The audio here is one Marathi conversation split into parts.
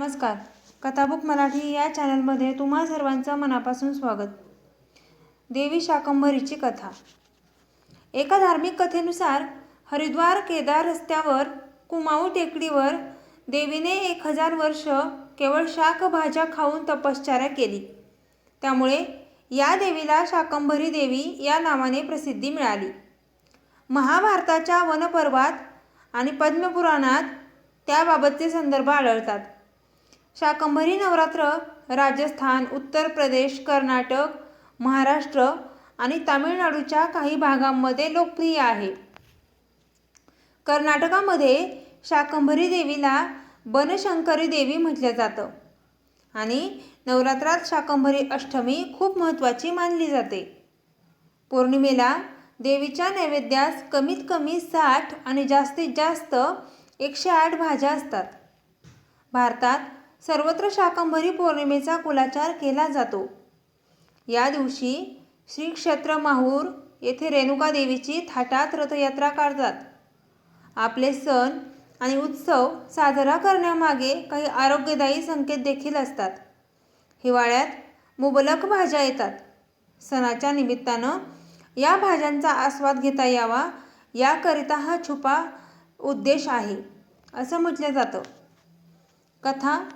नमस्कार. कथाबुक मराठी या चॅनलमध्ये तुम्हा सर्वांचं मनापासून स्वागत. देवी शाकंभरीची कथा. एका धार्मिक कथेनुसार हरिद्वार केदार रस्त्यावर कुमाऊ टेकडीवर देवीने एक हजार वर्ष केवळ शाकभाज्या खाऊन तपश्चर्या केली. त्यामुळे या देवीला शाकंभरी देवी या नावाने प्रसिद्धी मिळाली. महाभारताच्या वनपर्वात आणि पद्मपुराणात त्याबाबतचे संदर्भ आढळतात. शाकंभरी नवरात्र राजस्थान उत्तर प्रदेश कर्नाटक महाराष्ट्र आणि तामिळनाडूच्या काही भागांमध्ये लोकप्रिय आहे. कर्नाटकामध्ये शाकंभरी देवीला बनशंकरी देवी म्हटलं जातं आणि नवरात्रात शाकंभरी अष्टमी खूप महत्त्वाची मानली जाते. पौर्णिमेला देवीच्या नैवेद्यास कमीत कमी साठ आणि जास्तीत जास्त एकशे आठ भाज्या असतात. भारतात सर्वत्र शाकंभरी पौर्णिमेचा कुलाचार केला जातो. या दिवशी श्री क्षेत्र माहूर येथे रेणुका देवीची थाटात रथयात्रा काढतात. आपले सण आणि उत्सव साजरा करण्यामागे काही आरोग्यदायी संकेत देखील असतात. हिवाळ्यात मुबलक भाज्या येतात. सणाच्या निमित्तानं या भाज्यांचा आस्वाद घेता यावा याकरिता हा छुपा उद्देश आहे असं म्हटलं जातं. कथा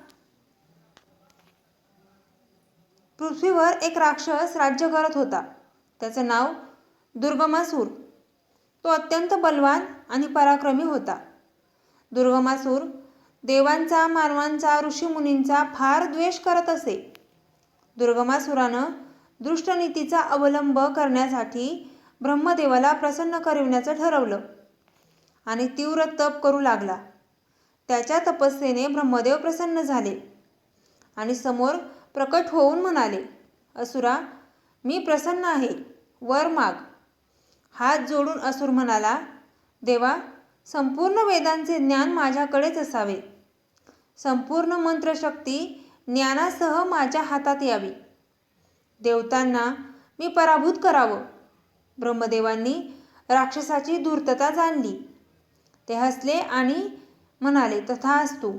पृथ्वीवर एक राक्षस राज्य करत होता. त्याचं नाव दुर्गमासूर. तो अत्यंत बलवान आणि पराक्रमी होता. दुर्गमासूर देवांचा मानवांचा ऋषीमुनींचा फार द्वेष करत असे. दुर्गमासुरानं दृष्टनीतीचा अवलंब करण्यासाठी ब्रह्मदेवाला प्रसन्न करविण्याचं ठरवलं आणि तीव्र तप करू लागला. त्याच्या तपस्येने ब्रह्मदेव प्रसन्न झाले आणि समोर प्रकट होऊन म्हणाले असुरा मी प्रसन्न आहे. वर माग. हात जोडून असुर म्हणाला देवा संपूर्ण वेदांचे ज्ञान माझ्याकडेच असावे. संपूर्ण मंत्रशक्ती ज्ञानासह माझ्या हातात यावी. देवतांना मी पराभूत करावं. ब्रह्मदेवांनी राक्षसाची धूर्तता जाणली. ते हसले आणि म्हणाले तथा असतो.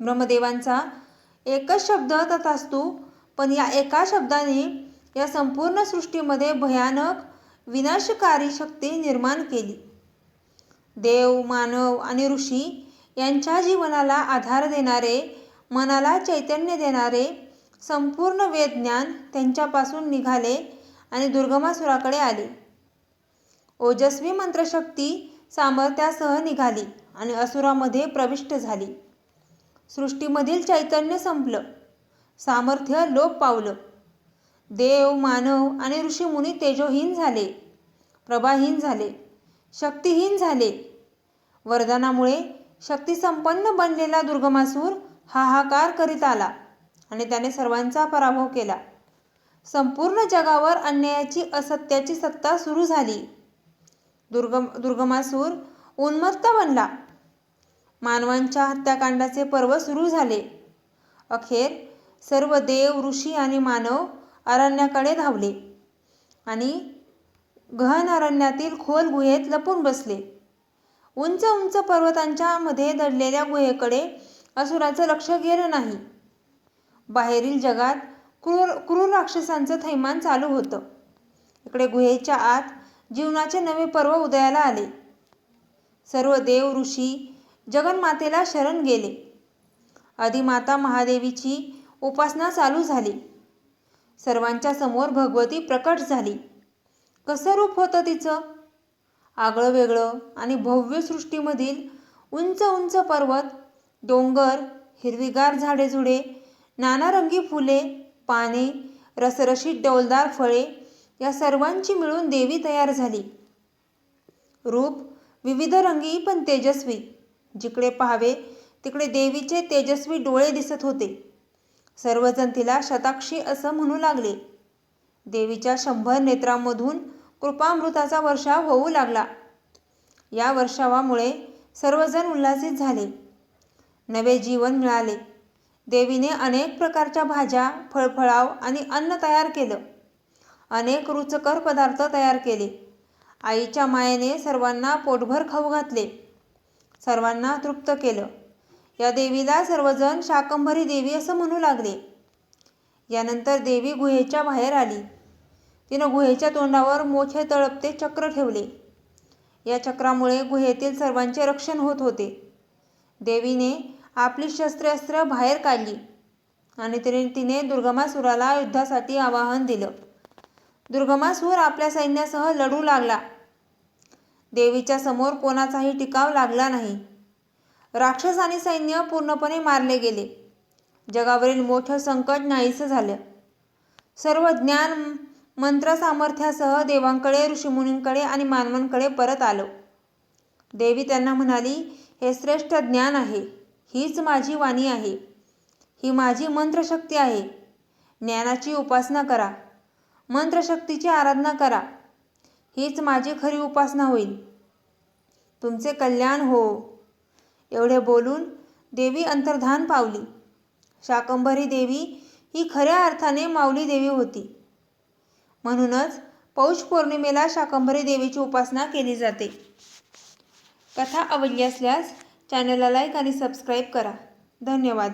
ब्रह्मदेवांचा एकच शब्द तथास्तू पण या एका शब्दाने या संपूर्ण सृष्टीमध्ये भयानक विनाशकारी शक्ती निर्माण केली. देव मानव आणि ऋषी यांच्या जीवनाला आधार देणारे मनाला चैतन्य देणारे संपूर्ण वेदज्ञान त्यांच्यापासून निघाले आणि दुर्गमासुराकडे आले. ओजस्वी मंत्रशक्ती सामर्थ्यासह निघाली आणि असुरामध्ये प्रविष्ट झाली. सृष्टीमधील चैतन्य संपलं. सामर्थ्य लोप पावलं. देव मानव आणि ऋषीमुनी तेजोहीन झाले. प्रभाहीन झाले. शक्तिहीन झाले. वरदानामुळे शक्तिसंपन्न बनलेला दुर्गमासूर हाहाकार करीत आला आणि त्याने सर्वांचा पराभव केला. संपूर्ण जगावर अन्यायाची असत्याची सत्ता सुरू झाली. दुर्गम दुर्गमासूर उन्मत्त बनला. मानवांच्या हत्याकांडाचे पर्व सुरू झाले. अखेर सर्व देव ऋषी आणि मानव अरण्याकडे धावले आणि गहन अरण्यातील खोल गुहेत लपून बसले. उंच उंच पर्वतांच्या मध्ये दडलेल्या गुहेकडे असुराचं लक्ष गेलं नाही. बाहेरील जगात क्रूर क्रूर राक्षसांचं थैमान चालू होतं. इकडे गुहेच्या आत जीवनाचे नवे पर्व उदयाला आले. सर्व देव ऋषी जगन्मातेला शरण गेले. आदिमाता महादेवीची उपासना चालू झाली. सर्वांच्या समोर भगवती प्रकट झाली. कसं रूप होतं तिचं? आगळं वेगळं आणि भव्य सृष्टीमधील उंच उंच पर्वत डोंगर हिरवीगार झाडेझुडे नानारंगी फुले पाने रसरशीत डौलदार फळे या सर्वांची मिळून देवी तयार झाली. रूप विविध रंगी पण तेजस्वी. जिकडे पाहावे तिकडे देवीचे तेजस्वी डोळे दिसत होते. सर्वजण तिला शताक्षी असं म्हणू लागले. देवीच्या शंभर नेत्रांमधून कृपामृताचा वर्षाव होऊ लागला. या वर्षावामुळे सर्वजण उल्हासित झाले. नवे जीवन मिळाले. देवीने अनेक प्रकारच्या भाज्या फळफळाव आणि अन्न तयार केलं. अनेक रुचकर पदार्थ तयार केले. आईच्या मायेने सर्वांना पोटभर खाऊ घातले. सर्वांना तृप्त केलं. या देवीला सर्वजण शाकंभरी देवी असं म्हणू लागले. यानंतर देवी गुहेच्या बाहेर आली. तिनं गुहेच्या तोंडावर मोठे तळपते चक्र ठेवले. या चक्रामुळे गुहेतील सर्वांचे रक्षण होत होते. देवीने आपली शस्त्रास्त्र बाहेर काढली आणि तिने तिने दुर्गमासुराला युद्धासाठी आवाहन दिलं. दुर्गमासूर आपल्या सैन्यासह लढू लागला. देवीच्या समोर कोणाचाही टिकाव लागला नाही. राक्षस आणि सैन्य पूर्णपणे मारले गेले. जगावरील मोठं संकट नाहीसं झालं. सर्व ज्ञान मंत्र सामर्थ्यासह देवांकडे ऋषीमुनींकडे आणि मानवांकडे परत आलो. देवी त्यांना म्हणाली हे श्रेष्ठ ज्ञान आहे. हीच माझी वाणी आहे. ही माझी मंत्रशक्ती आहे. ज्ञानाची उपासना करा. मंत्रशक्तीची आराधना करा. हीच माझी खरी उपासना होईल. तुमचे कल्याण हो. एवढे बोलून देवी अंतर्धान पावली. शाकंभरी देवी ही खऱ्या अर्थाने माऊली देवी होती. म्हणूनच पौष पौर्णिमेला शाकंभरी देवीची उपासना केली जाते. कथा आवडली असल्यास चॅनलला लाईक आणि सबस्क्राईब करा. धन्यवाद.